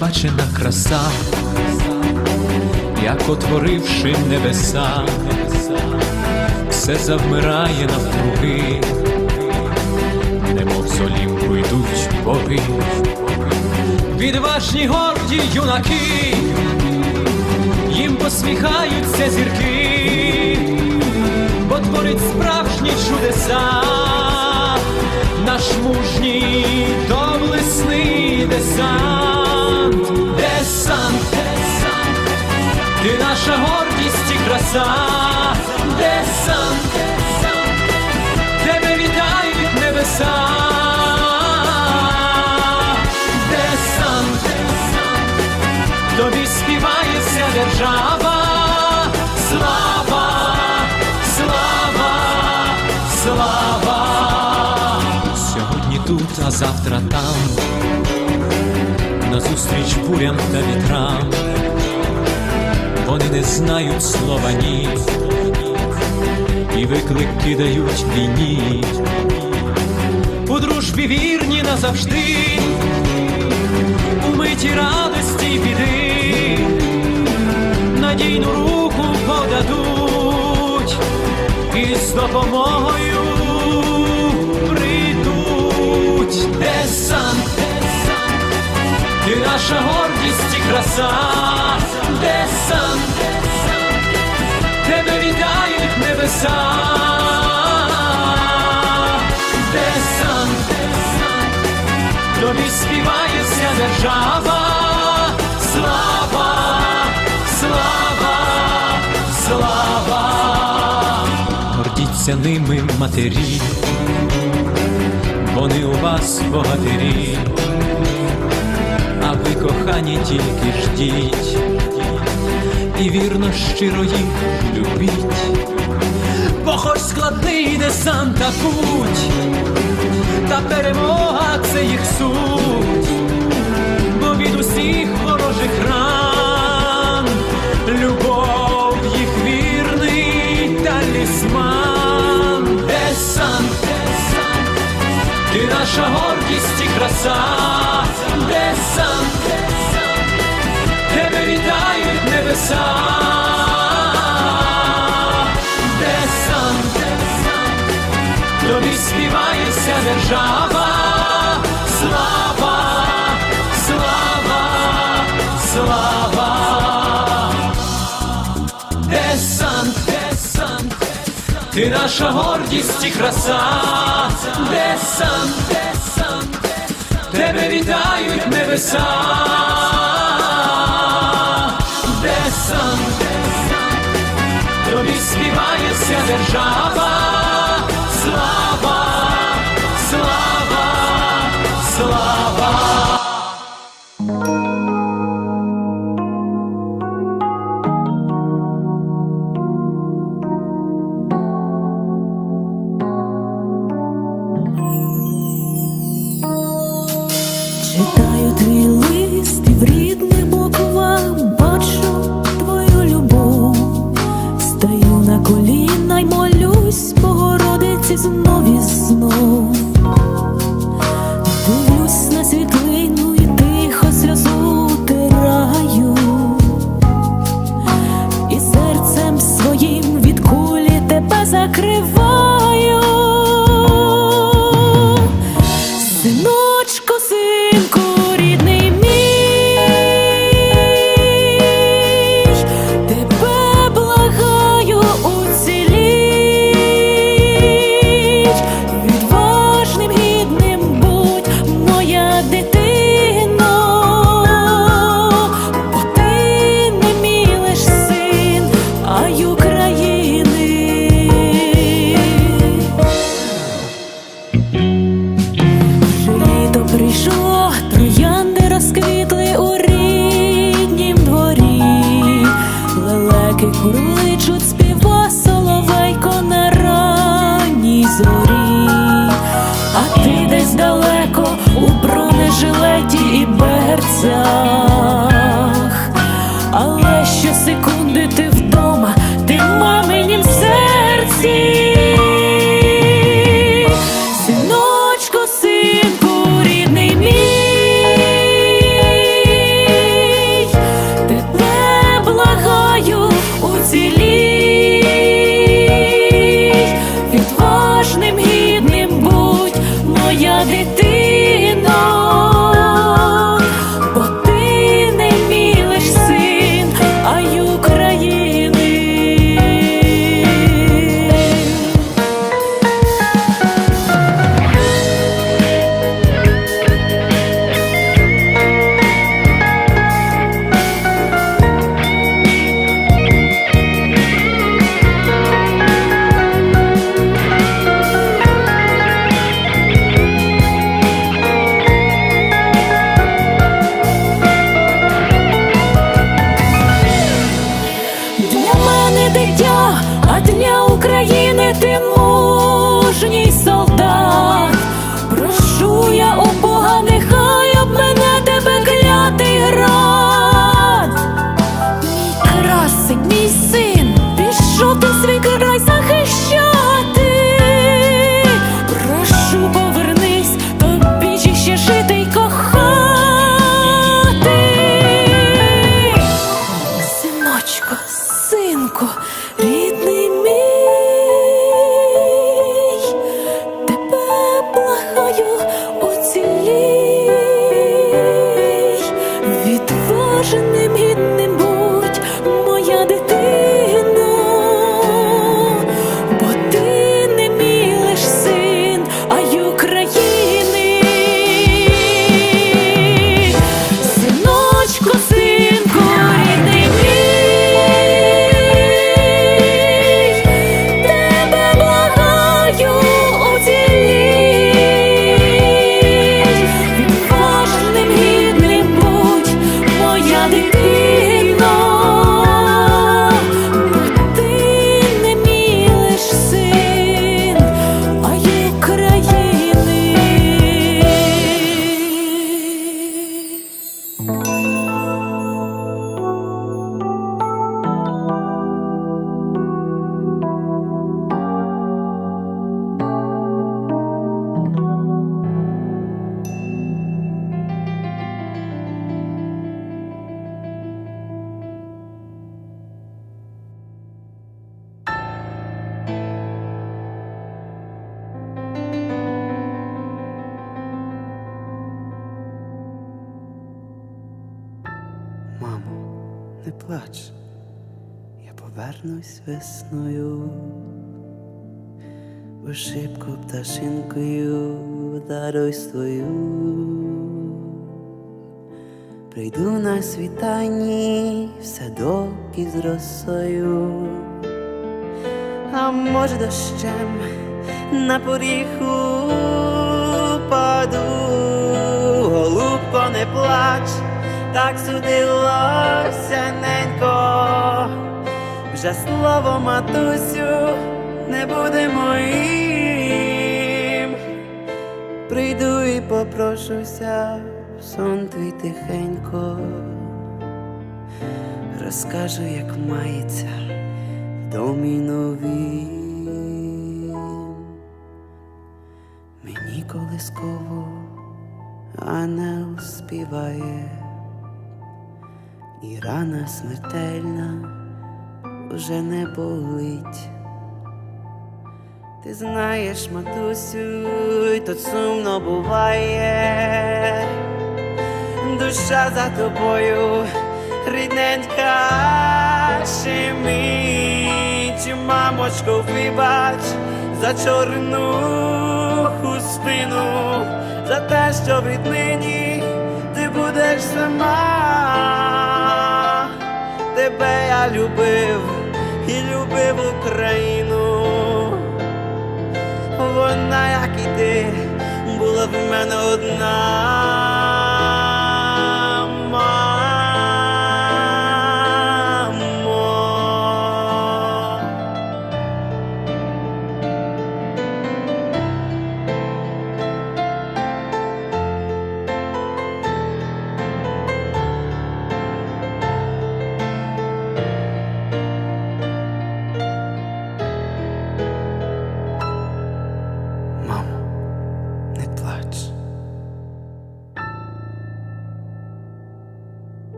небачена краса, як отворивши небеса, все завмирає навкруги, немов з Олімпу боги, відважні горді юнаки, їм посміхаються зірки, бо творить справжні чудеса, наш мужній доблесний десант, ти наша гордість і краса, десант, десант, тебе вітають небеса, десант, десант, тобі співає вся держава, слава, слава, слава. Сьогодні тут, а завтра там, назустріч бурям та вітрам, вони не знають слова ні, і виклик кидають війні, у дружбі вірні назавжди, у миті радості й біди, надійну руку подадуть. І з допомогою прийдуть. Десант, ти наша гордість і краса, десант, десант, тебе вітають небеса. Десант, десант, тобі співає вся держава, слава, слава, слава, гордіться ними матері, вони у вас богатирі, а ви кохані тільки ждіть, і вірно щиро їх любіть, бо хоч складний десант та путь та перемога це їх суть, бо від усіх ворожих ран, любов їх вірний талісман, десант, десант, ти наша гордість і краса, десант, небеса. Десант, десант, тобі співає вся держава, слава, слава, слава, десант, десант, ти наша гордість і краса, десант, десант, тебе вітають небеса, держава, слава, よ出て не плач, я повернусь весною, Вишибку пташинкою даруй свою. Прийду на світанні в садок із росою, а може дощем на поріг упаду, голубко, не плач, так судилося ненько, вже слово матусю не буде моїм. Прийду і попрошуся в сон твій тихенько, розкажу, як мається в домі новім. Мені колисково ангел співає, і рана смертельна уже не болить. Ти знаєш, матусю, тут сумно буває, душа за тобою, рідненька чи щемить, мамочко, вибач за чорну хустину, за те, що віднині ти будеш сама, тебе я любив і любив Україну. Вона, як і ти, була в мене одна.